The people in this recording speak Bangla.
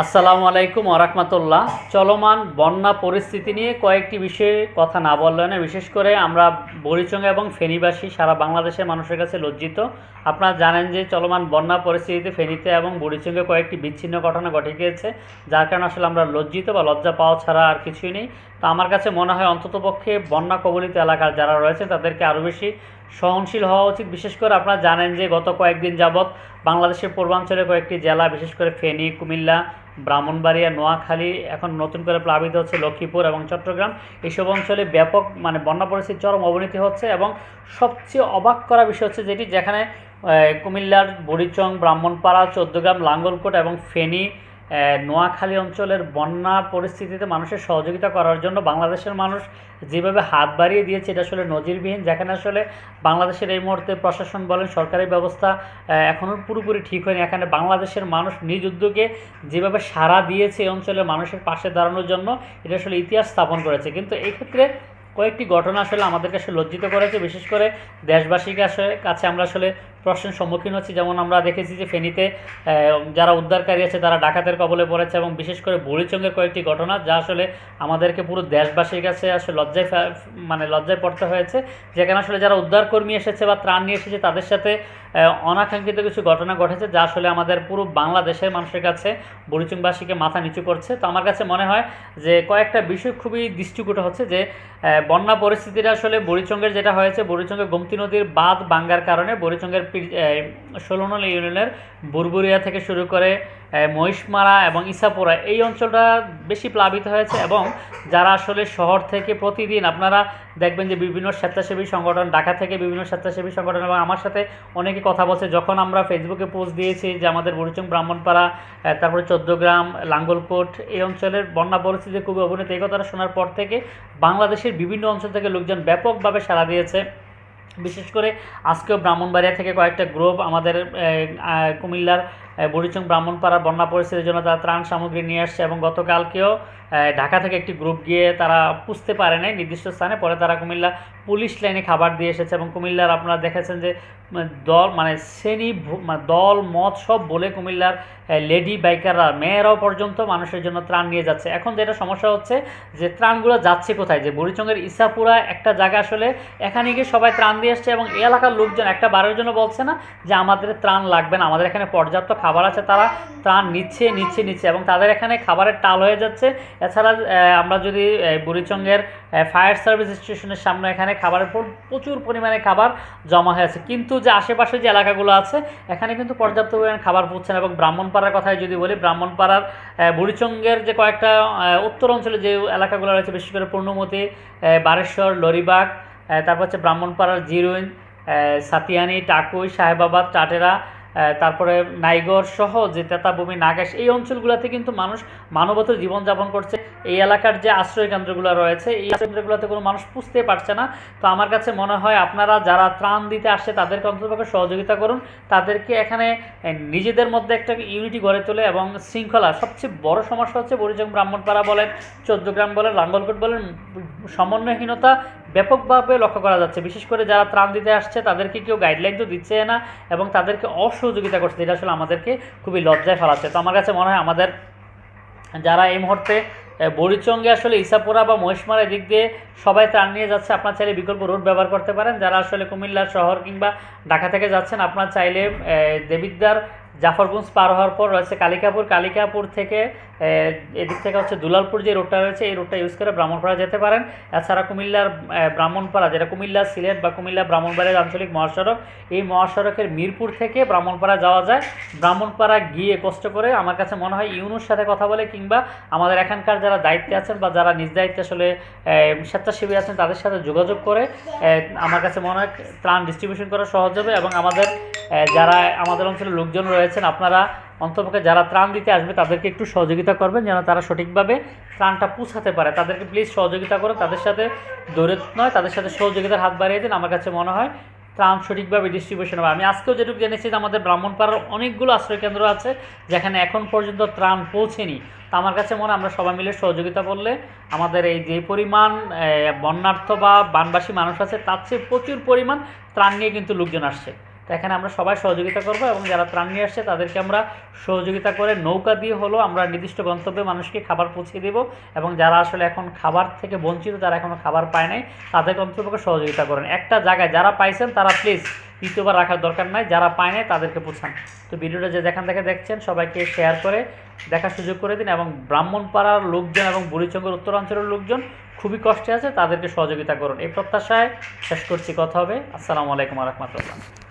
আসসালামু আলাইকুম ওরহমতুল্লাহ চলমান বন্যা পরিস্থিতি নিয়ে কয়েকটি বিষয়ে কথা না বললে না, বিশেষ করে আমরা বরিচঙ্গা এবং ফেনীবাসী সারা বাংলাদেশের মানুষের কাছে লজ্জিত। আপনারা জানেন যে চলমান বন্যা পরিস্থিতিতে ফেনীতে এবং বরিচঙ্গে কয়েকটি বিচ্ছিন্ন ঘটনা ঘটে গিয়েছে, যার কারণে আসলে আমরা লজ্জিত বা লজ্জা পাওয়া ছাড়া আর কিছুই নেই। তো আমার কাছে মনে হয় অন্ততপক্ষে বন্যা কবলিত এলাকার যারা রয়েছে তাদেরকে আরও বেশি সহনশীল হওয়া উচিত। বিশেষ করে আপনারা জানেন যে গত কয়েকদিন যাবৎ বাংলাদেশের পূর্বাঞ্চলে কয়েকটি জেলা, বিশেষ করে ফেনী, কুমিল্লা, ব্রাহ্মণবাড়িয়া, নোয়াখালী, এখন নতুন করে প্লাবিত হচ্ছে লক্ষ্মীপুর এবং চট্টগ্রাম। এইসব অঞ্চলে ব্যাপক মানে বন্যা পরিস্থিতির চরম অবনতি হচ্ছে এবং সবচেয়ে অবাক করা বিষয় হচ্ছে যেটি যেখানে কুমিল্লার বুড়িচং, ব্রাহ্মণপাড়া, চৌদ্দগ্রাম, লাঙ্গলকোট এবং ফেনী নোয়াখালী অঞ্চলের বন্যা পরিস্থিতিতে মানুষের সহযোগিতা করার জন্য বাংলাদেশের মানুষ যেভাবে হাত বাড়িয়ে দিয়েছে, এটা আসলে নজিরবিহীন। যেখানে আসলে বাংলাদেশের এই মুহূর্তে প্রশাসন বলেন, সরকারি ব্যবস্থা এখনও পুরোপুরি ঠিক হয়নি। এখানে বাংলাদেশের মানুষ নিজ উদ্যোগে যেভাবে সাড়া দিয়েছে এই অঞ্চলের মানুষের পাশে দাঁড়ানোর জন্য, এটা আসলে ইতিহাস স্থাপন করেছে। কিন্তু এই ক্ষেত্রে কয়েকটি ঘটনা আসলে আমাদের কাছে লজ্জিত করেছে। বিশেষ করে দেশবাসীর কাছে কাছে আমরা আসলে প্রশ্নের সম্মুখীন হচ্ছি। যেমন আমরা দেখেছি যে ফেনীতে যারা উদ্ধারকারী আছে, তারা ডাকাতের কবলে পড়েছে এবং বিশেষ করে বুড়িচঙ্গের কয়েকটি ঘটনা, যা আসলে আমাদেরকে পুরো দেশবাসীর কাছে আসলে লজ্জায় মানে লজ্জায় পড়তে হয়েছে। যেখানে আসলে যারা উদ্ধারকর্মী এসেছে বা ত্রাণ নিয়ে এসেছে, তাদের সাথে অনাকাঙ্ক্ষিত কিছু ঘটনা ঘটেছে, যা আসলে আমাদের পুরো বাংলাদেশের মানুষের কাছে বুড়িচুংবাসীকে মাথা নিচু করছে। তো আমার কাছে মনে হয় যে কয়েকটা বিষয় খুবই দৃষ্টিকূট হচ্ছে যে বন্যা পরিস্থিতিটা আসলে বুড়িচঙ্গের যেটা হয়েছে, বুড়িচঙ্গের গোমতী নদীর বাঁধ ভাঙ্গার কারণে, বুড়িচঙ্গের ষোলনল ইউনিয়নের বুরবুরিয়া থেকে শুরু করে মহিষমারা এবং ইসাপুরা এই অঞ্চলটা বেশি প্লাবিত হয়েছে এবং যারা আসলে শহর থেকে প্রতিদিন আপনারা দেখবেন যে বিভিন্ন স্বেচ্ছাসেবী সংগঠন, ঢাকা থেকে বিভিন্ন স্বেচ্ছাসেবী সংগঠন এবং আমার সাথে অনেকে কথা বলছে। যখন আমরা ফেসবুকে পোস্ট দিয়েছি যে আমাদের বরিচং ব্রাহ্মণপাড়া তারপরে চোদ্দগ্রাম, লাঙ্গলকোট এই অঞ্চলের বন্যা পরিস্থিতি খুবই অবনতি। এই কথাটা শোনার পর থেকে বাংলাদেশের বিভিন্ন অঞ্চল থেকে লোকজন ব্যাপকভাবে সাড়া দিয়েছে। বিশেষ করে আজকেও ব্রাহ্মণবাড়িয়া থেকে কয়েকটা গ্রুপ আমাদের কুমিল্লার বুড়িচং ব্রাহ্মণপাড়ার বন্যা পরিস্থিতির জন্য তারা ত্রাণ সামগ্রী নিয়ে আসছে এবং গতকালকেও ঢাকা থেকে একটি গ্রুপ গিয়ে তারা পুষতে পারে নাই, নির্দিষ্ট স্থানে। পরে তারা কুমিল্লা পুলিশ লাইনে খাবার দিয়ে এসেছে এবং কুমিল্লার আপনারা দেখেছেন যে দল মানে শ্রেণি মানে দল, মত সব বলে কুমিল্লার লেডি বাইকাররা, মেয়েরাও পর্যন্ত মানুষের জন্য ত্রাণ নিয়ে যাচ্ছে। এখন যেটা সমস্যা হচ্ছে যে, ত্রাণগুলো যাচ্ছে কোথায়? যে বুড়িচঙ্গের ইসাপুরা একটা জায়গা আসলে এখানে গিয়ে সবাই ত্রাণ দিয়ে আসছে এবং এলাকার লোকজন একটা বারের জন্য বলছে না যে, আমাদের ত্রাণ লাগবে না, আমাদের এখানে পর্যাপ্ত খাবার আছে তারা ত্রাণ নিচ্ছে নিচ্ছে নিচ্ছে এবং তাদের এখানে খাবারের টাল হয়ে যাচ্ছে। এছাড়া আমরা যদি বুড়িচঙ্গের ফায়ার সার্ভিস স্টেশনের সামনে এখানে খাবারের প্রচুর পরিমাণে খাবার জমা হয়ে আছে। কিন্তু যে আশেপাশে যে এলাকাগুলো আছে, এখানে কিন্তু পর্যাপ্ত পরিমাণে খাবার পড়ছে না এবং ব্রাহ্মণপাড়ার কথাই যদি বলি, ব্রাহ্মণপাড়ার বুড়িচঙ্গের যে কয়েকটা উত্তর অঞ্চলে যে এলাকাগুলো রয়েছে, বিশেষ করে পূর্ণমতি বারেশ্বর, লরিবাগ তারপর হচ্ছে ব্রাহ্মণপাড়ার জিরুইন সাতিয়ানি, টাকুই, সাহেবাবাদ, টাটেরা তারপরে নাইগর সহ যে তেতাভূমি নাগাস, এই অঞ্চলগুলোতে কিন্তু মানুষ মানবতর জীবনযাপন করছে। এই এলাকার যে আশ্রয় কেন্দ্রগুলো রয়েছে, এই আশ্রয় কেন্দ্রগুলোতে কোনো মানুষ পুষতে পারছে না। তো আমার কাছে মনে হয় আপনারা যারা ত্রাণ দিতে আসছে, তাদেরকে অন্ততপক্ষে সহযোগিতা করুন। তাদেরকে এখানে নিজেদের মধ্যে একটা ইউনিটি গড়ে তোলে এবং শৃঙ্খলা, সবচেয়ে বড় সমস্যা হচ্ছে বরিজং ব্রাহ্মণপাড়া বলেন চোদ্দগ্রাম বলেন, লাঙ্গলকোট বলেন, সমন্বয়হীনতা ব্যাপকভাবে লক্ষ্য করা যাচ্ছে। বিশেষ করে যারা ত্রাণ দিতে আসছে, তাদেরকে কেউ গাইডলাইন তো দিচ্ছে না এবং তাদেরকে অসহযোগিতা করছে, এটা আসলে আমাদেরকে খুবই লজ্জায় ফেলাচ্ছে। তো আমার কাছে মনে হয় আমাদের যারা এই মুহূর্তে বরিচঙ্গে আসলে ইসাপুরা বা মহিষমারা দিক দিয়ে সবাই ত্রাণ নিয়ে যাচ্ছে, আপনার চাইলে বিকল্প রোড ব্যবহার করতে পারেন। যারা আসলে কুমিল্লা শহর কিংবা ঢাকা থেকে যাচ্ছেন, আপনার চাইলে দেবিদ্যার জাফরগঞ্জ পার হওয়ার পর রয়েছে কালিকাপুর। কালিকাপুর থেকে এদিক থেকে হচ্ছে দুলালপুর যে রোডটা রয়েছে, এই রোডটা ইউজ করে ব্রাহ্মণপাড়া যেতে পারেন। এছাড়া কুমিল্লার ব্রাহ্মণপাড়া, যেটা কুমিল্লা সিলেট বা কুমিল্লা ব্রাহ্মণবাড়ির আঞ্চলিক মহাসড়ক, এই মহাসড়কের মিরপুর থেকে ব্রাহ্মণপাড়া যাওয়া যায়। ব্রাহ্মণপাড়া গিয়ে কষ্ট করে আমার কাছে মনে হয় ইউনুর সাথে কথা বলে কিংবা আমাদের এখানকার যারা দায়িত্বে আছেন বা যারা নিজ দায়িত্বে আসলে স্বেচ্ছাসেবী আছেন, তাদের সাথে যোগাযোগ করে আমার কাছে মনে হয় ত্রাণ ডিস্ট্রিবিউশন করা সহজ হবে এবং আমাদের যারা আমাদের অঞ্চলের লোকজন রয়েছেন আপনারা অন্তপক্ষে যারা ত্রাণ দিতে আসবে তাদেরকে একটু সহযোগিতা করবেন যেন তারা সঠিকভাবে ত্রাণটা পৌঁছাতে পারে। তাদেরকে প্লিজ সহযোগিতা করুন, তাদের সাথে দৌড়ে নয়, তাদের সাথে সহযোগিতার হাত বাড়িয়ে দিন, আমার কাছে মনে হয় ত্রাণ সঠিকভাবে ডিস্ট্রিবিউশন হবে। আমি আজকেও যেটুকু জেনেছি যে আমাদের ব্রাহ্মণপাড়ার অনেকগুলো আশ্রয় কেন্দ্র আছে যেখানে এখন পর্যন্ত ত্রাণ পৌঁছেনি। তো আমার কাছে মনে আমরা সবাই মিলে সহযোগিতা করলে আমাদের এই যে পরিমাণ বন্যার্থ বা বানবাসী মানুষ আছে তার চেয়ে প্রচুর পরিমাণ ত্রাণ নিয়ে কিন্তু লোকজন আসছে। তো এখানে আমরা সবাই সহযোগিতা করব এবং যারা ত্রাণ নিয়ে আসছে, তাদেরকে আমরা সহযোগিতা করে নৌকা দিয়ে হলো আমরা নির্দিষ্ট গন্তব্যে মানুষকে খাবার পৌঁছে দেব এবং যারা আসলে এখন খাবার থেকে বঞ্চিত, যারা এখনও খাবার পায় নাই, তাদেরকে অন্ততপক্ষে সহযোগিতা করেন। একটা জায়গায় যারা পাইছেন, তারা প্লিজ দ্বিতীয়বার রাখার দরকার নাই, যারা পায় নাই, তাদেরকে পৌঁছান। তো ভিডিওটা যে যেখান থেকে দেখছেন, সবাইকে শেয়ার করে দেখার সুযোগ করে দিন এবং ব্রাহ্মণপাড়ার লোকজন এবং বুড়িচঙ্গের উত্তরাঞ্চলের লোকজন খুবই কষ্টে আছে, তাদেরকে সহযোগিতা করুন। এই প্রত্যাশায় শেষ করছি, কথা হবে। আসসালামু আলাইকুম রহমতুল্লাহ।